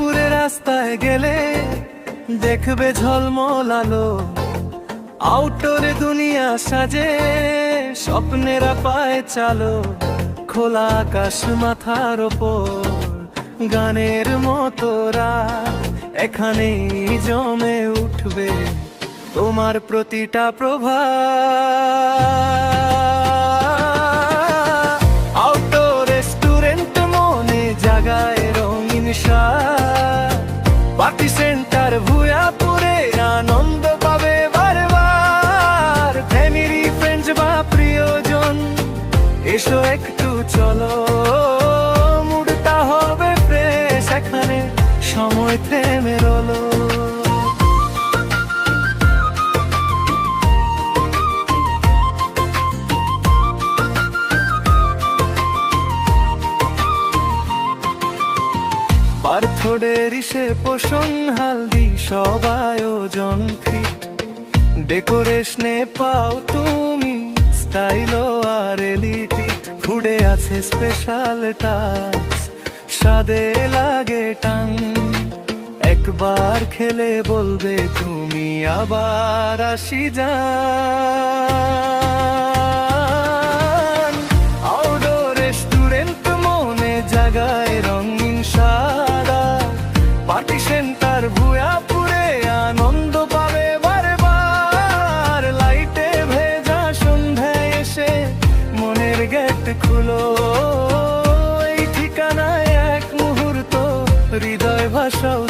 রাস্তায় গেলে দেখবে ঝলমল আলো। আউটডোরে দুনিয়া সাজে, স্বপ্নেরা পায় চালো। খোলা আকাশ মাথার ওপর, গানের মতো রাত। এখানেই জমে উঠবে তোমার প্রতিটা প্রভা পার্টি সেন্টার ভুয়াপুরে আনন্দ পাবে বারবার। ফ্যামিলি ফ্রেন্ডস বা প্রিয়জন, এসো একটু চলো। মুডটা হবে ফ্রেশ এখানে সময় পার্থডের সে পোষণ হালদি সব আয়োজন ফিট ডেকোরেশনে পাও তুমি স্টাইল আর এলিটি। ফুডে আছে স্পেশাল টাচ স্বাদে লাগে টান। একবার খেলে বলবে, তুমি আবার আসি যান পার্টি ভুয়া পুরে আনন্দ পাবে বারবার। লাইটে ভেজা সন্ধ্যায় এসে মনের গেট খুলো। এই ঠিকানায় এক মুহূর্ত হৃদয় ভাষাও